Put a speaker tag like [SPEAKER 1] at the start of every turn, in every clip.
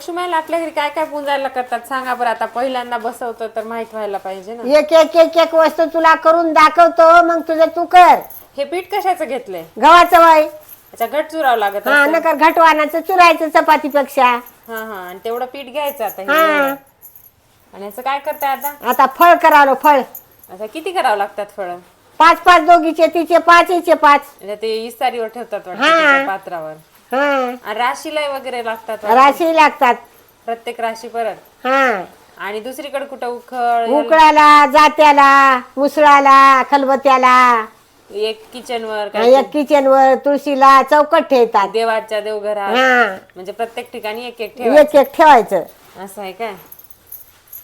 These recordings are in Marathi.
[SPEAKER 1] लक्ष्मीला आपल्या घरी काय काय पूजायला करतात? सांगा बरं आता पहिल्यांदा बसवतो तर माहीत व्हायला पाहिजे ना.
[SPEAKER 2] एक एक एक एक वस्तू तुला करून दाखवतो मग तुझं तू कर.
[SPEAKER 1] हे पीठ कशाचं घेतलंय?
[SPEAKER 2] गव्हाचं वय.
[SPEAKER 1] अच्छा घट चुरावं लागत
[SPEAKER 2] हा
[SPEAKER 1] असेल.
[SPEAKER 2] नकर घटवानाचं चुरायचं चपातीपेक्षा.
[SPEAKER 1] हा हा आणि तेवढं पीठ घ्यायचं आता हे.
[SPEAKER 2] हा.
[SPEAKER 1] आणि याचं काय करताय आता?
[SPEAKER 2] आता फळ करावं फळ.
[SPEAKER 1] आता किती करावं लागतात फळं?
[SPEAKER 2] पाच पाच दोघीचे तिचे पाच हिचे पाच.
[SPEAKER 1] म्हणजे ते इस्तारीवर ठेवतात वाटतं
[SPEAKER 2] हा.
[SPEAKER 1] त्याच्या पात्रावर.
[SPEAKER 2] हा.
[SPEAKER 1] आणि राशीला वगैरे लागतात वाटतं.
[SPEAKER 2] राशी लागतात.
[SPEAKER 1] प्रत्येक राशी परत
[SPEAKER 2] हा.
[SPEAKER 1] आणि दुसरीकडे कुठं उखळ?
[SPEAKER 2] उकळाला जात्याला मुसळाला खलबत्याला.
[SPEAKER 1] एक किचन वर काय
[SPEAKER 2] एक किचनवर तुळशीला चौकट ठेवतात.
[SPEAKER 1] देवाच्या देवघरात?
[SPEAKER 2] हा.
[SPEAKER 1] म्हणजे प्रत्येक ठिकाणी एक एक ठेवा
[SPEAKER 2] एक एक ठेवायचं.
[SPEAKER 1] असं आहे काय?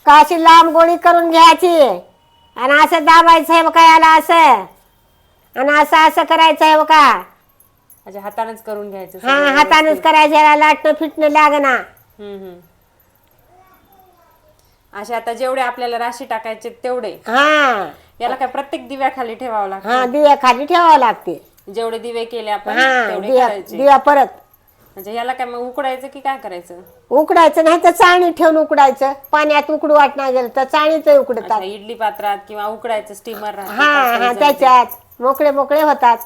[SPEAKER 2] का अशी लांब गोळी करून घ्यायची? आणि असं दाबायचं आहे बघा याला असं. आणि असं असं करायचं आहे बघा.
[SPEAKER 1] अच्छा हातानेच करून घ्यायचं
[SPEAKER 2] हा
[SPEAKER 1] सगळं
[SPEAKER 2] हातानेच करायचं याला लाटणं फिटणं लागना
[SPEAKER 1] हम्म, हम्म. असे आता जेवढे आपल्याला राशी टाकायचे तेवढे.
[SPEAKER 2] हा.
[SPEAKER 1] याला काय प्रत्येक दिव्याखाली ठेवावं लागतं?
[SPEAKER 2] हा दिव्या खाली ठेवावं लागते.
[SPEAKER 1] जेवढे दिवे केले आपण
[SPEAKER 2] हा
[SPEAKER 1] तेवढे
[SPEAKER 2] दिव्या
[SPEAKER 1] करायचे.
[SPEAKER 2] दिव्या परत.
[SPEAKER 1] म्हणजे याला काय मग उकडायचं की काय करायचं?
[SPEAKER 2] उकडायचं नाही तर चाळणी ठेवून उकडायचं. पाण्यात उकडू वाटणार गेलं तर चाळणीत उकडतात.
[SPEAKER 1] अच्छा, इडली पात्रात किंवा उकडायचं स्टीमर
[SPEAKER 2] हा हा त्याच्यात मोकळे मोकळे होतात.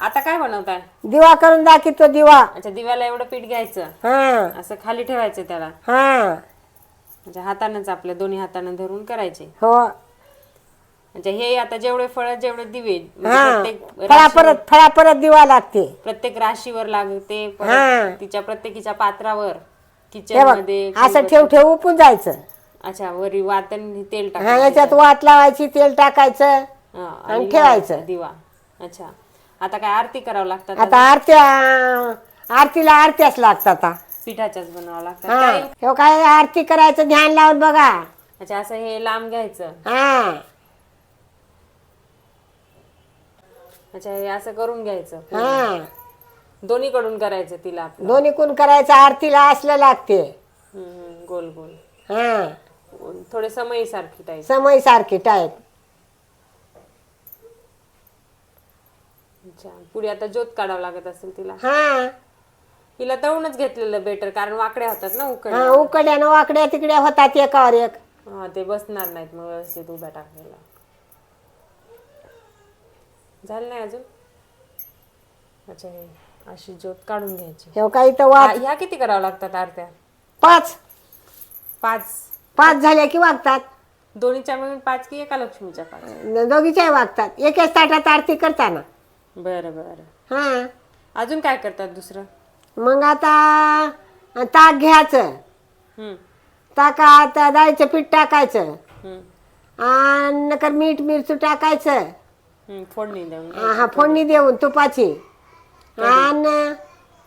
[SPEAKER 1] आता काय बनवताय?
[SPEAKER 2] दिवा करून दाखवतो दिवा.
[SPEAKER 1] अच्छा दिव्याला एवढं पीठ घ्यायचं?
[SPEAKER 2] हा.
[SPEAKER 1] असं खाली ठेवायचं त्याला?
[SPEAKER 2] हा.
[SPEAKER 1] म्हणजे हातानंच आपल्या दोन्ही हातानं धरून करायचे?
[SPEAKER 2] हो.
[SPEAKER 1] म्हणजे हे आता जेवढे फळ जेवढे दिवे म्हणजे प्रत्येक
[SPEAKER 2] फळा परत फळा परत दिवा लागते.
[SPEAKER 1] प्रत्येक राशीवर लागते
[SPEAKER 2] हा.
[SPEAKER 1] तिच्या प्रत्येकीच्या पात्रावर किचनमध्ये
[SPEAKER 2] असं ठेव ठेव उपून जायचं.
[SPEAKER 1] अच्छा वरी वातन तेल
[SPEAKER 2] हा
[SPEAKER 1] टाकायचं.
[SPEAKER 2] याच्यात वात लावायची तेल टाकायचं
[SPEAKER 1] हा,
[SPEAKER 2] आणि ठेवायचं.
[SPEAKER 1] दिवा. अच्छा. आता काय आरती करावं लागतात
[SPEAKER 2] आता आरत्या आरतीला आरत्याच लागतात आता.
[SPEAKER 1] पिठाच्याच बनावं लागतात.
[SPEAKER 2] हा
[SPEAKER 1] काय?
[SPEAKER 2] हे काय आरती करायचं ध्यान लावून बघा.
[SPEAKER 1] अच्छा असं हे लांब घ्यायचं.
[SPEAKER 2] हा.
[SPEAKER 1] अच्छा हे असं करून घ्यायचं
[SPEAKER 2] हा.
[SPEAKER 1] दोन्हीकडून करायचं तिला आपलं.
[SPEAKER 2] दोन्ही कोण करायचं आरतीला असलं लागते.
[SPEAKER 1] हम्म, हम्म, गोल गोल.
[SPEAKER 2] हा.
[SPEAKER 1] थोडे समयी सारखी टाईप
[SPEAKER 2] समय सारखी टाईप
[SPEAKER 1] अच्छा. पुढे आता ज्योत काढावं लागत असेल तिला.
[SPEAKER 2] हा.
[SPEAKER 1] हिला तळूनच घेतलेलं बेटर कारण वाकड्या होतात ना उकड
[SPEAKER 2] हा उकड्यानं वाकड्या तिकड्या होतात एकावर एक.
[SPEAKER 1] हा ते बसणार नाहीत मग व्यवस्थित उभ्या टाकायला झालं नाही अजून? अच्छा हे अशी ज्योत काढून घ्यायची.
[SPEAKER 2] हे काही तर
[SPEAKER 1] हा, ह्या किती करावं लागतात आरत्या?
[SPEAKER 2] पाच.
[SPEAKER 1] पाच.
[SPEAKER 2] पाच झाल्या की वागतात.
[SPEAKER 1] दोन्हीच्या मिळून पाच की एका लक्ष्मीच्या पाच?
[SPEAKER 2] दोघीच्याही वागतात. एकाच ताटात आरती करताना.
[SPEAKER 1] बरं बरं.
[SPEAKER 2] हा.
[SPEAKER 1] अजून काय करतात दुसरं?
[SPEAKER 2] मग आता ताक घ्यायचं.
[SPEAKER 1] हम्म,
[SPEAKER 2] ताकात डाळीचं पीठ टाकायचं.
[SPEAKER 1] हम्म,
[SPEAKER 2] आणि नकर मीठ मिरचू टाकायचं.
[SPEAKER 1] हम्म, फोडणी देऊन.
[SPEAKER 2] हा फोडणी देऊन तुपाची. आणि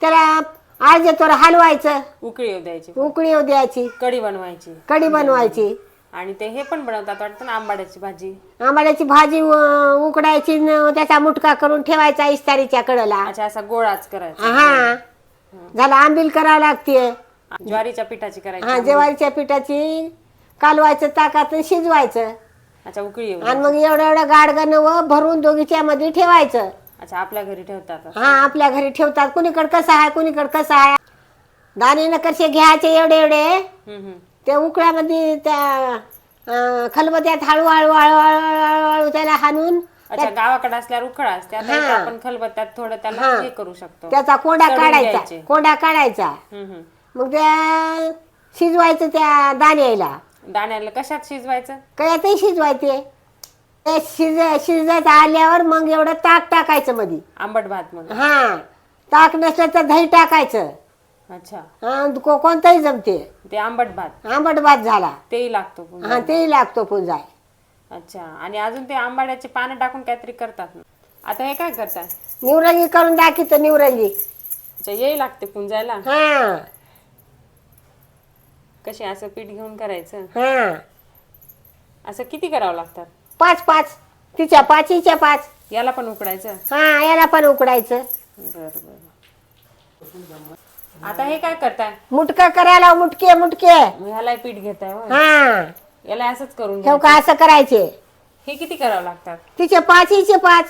[SPEAKER 2] त्याला आज थोडं हलवायचं.
[SPEAKER 1] उकळी येऊ द्यायची.
[SPEAKER 2] उकळी येऊ द्यायची.
[SPEAKER 1] कढी बनवायची.
[SPEAKER 2] कढी बनवायची.
[SPEAKER 1] आणि ते हे पण बनवतात वाटतं ना आंबाड्याची भाजी?
[SPEAKER 2] आंबाड्याची भाजी उकडायची न त्याचा मुटका करून ठेवायचा इस्तारीच्या कडला.
[SPEAKER 1] अच्छा असा गोळाच करायचा.
[SPEAKER 2] हा. झाला आंबील करावं लागते
[SPEAKER 1] ज्वारीच्या पिठाची करायची
[SPEAKER 2] हा ज्वारीच्या पिठाची कालवायचं ताकात शिजवायचं.
[SPEAKER 1] अच्छा उकळी येऊ
[SPEAKER 2] आणि मग एवढं एवढं गाडगण व भरून दोघीच्या मध्ये ठेवायचं.
[SPEAKER 1] अच्छा आपल्या घरी ठेवतात
[SPEAKER 2] हा आपल्या घरी ठेवतात. कुणीकडे कसं आहे कुणीकडे कसं आहे? दाणे कसे घ्यायचे एवढे एवढे.
[SPEAKER 1] हम्म, हम्म.
[SPEAKER 2] ते उकळ्यामध्ये त्या खलबत्यात हळू हळू हळू हळू हळू हळू त्याला हाणून
[SPEAKER 1] अच्छा गावाकडे असल्यावर उखळा असते. आता इथे आपण खलबत्त्यात थोडं त्याला हे. करू शकतो.
[SPEAKER 2] त्याचा कोंडा
[SPEAKER 1] तळून
[SPEAKER 2] काढायचा.
[SPEAKER 1] घ्यायचे.
[SPEAKER 2] कोंडा काढायचा.
[SPEAKER 1] हम्म, हम्म.
[SPEAKER 2] मग त्या शिजवायचं त्या दाण्याला.
[SPEAKER 1] दाण्याला कशात शिजवायचं?
[SPEAKER 2] कयातही शिजवायचे. ते शिज शिजत आल्यावर मग एवढं ताक टाकायचं मध्ये
[SPEAKER 1] आंबट भात म्हणून
[SPEAKER 2] हा. ताक नसलं तर दही टाकायचं.
[SPEAKER 1] अच्छा.
[SPEAKER 2] हा, को- कोणताही जमते.
[SPEAKER 1] ते आंबट भात.
[SPEAKER 2] आंबट भात झाला.
[SPEAKER 1] तेही लागतो पुन्हा.
[SPEAKER 2] हा तेही लागतो पुंजाय
[SPEAKER 1] अच्छा. आणि अजून ते आंबाड्याचे पानं टाकून काहीतरी करतात ना. आता हे काय करतात?
[SPEAKER 2] निवरंगी करून दाखवतो निवरंगी.
[SPEAKER 1] अच्छा येई लागते पुंजायला?
[SPEAKER 2] हा.
[SPEAKER 1] कसे असं पीठ घेऊन करायचं?
[SPEAKER 2] हा.
[SPEAKER 1] असं किती करावं लागतात?
[SPEAKER 2] पाच पाच. तिच्या पाच हिच्या पाच.
[SPEAKER 1] याला पण उकडायचं?
[SPEAKER 2] हा याला पण उकडायचं.
[SPEAKER 1] बर बर. आता हे काय करताय?
[SPEAKER 2] मुटका करायला मुटके मुटके.
[SPEAKER 1] ह्याला पीठ घेताय होय?
[SPEAKER 2] हा.
[SPEAKER 1] याला असंच करून
[SPEAKER 2] ठेव का असं करायचे.
[SPEAKER 1] हे किती करावं लागतात?
[SPEAKER 2] तिचे पाच हिचे पाच.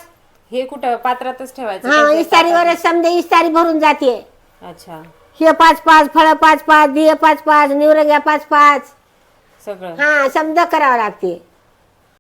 [SPEAKER 1] हे कुठं पात्रातच ठेवायचं?
[SPEAKER 2] हा
[SPEAKER 1] त्याचे
[SPEAKER 2] इस्तारीवरच समजे इस्तारी भरून जाते?
[SPEAKER 1] अच्छा.
[SPEAKER 2] हे पाच पाच फळं पाच पाच दिये पाच पाच निवरंग्या पाच पाच.
[SPEAKER 1] सगळं.
[SPEAKER 2] हा समजा करावं लागते.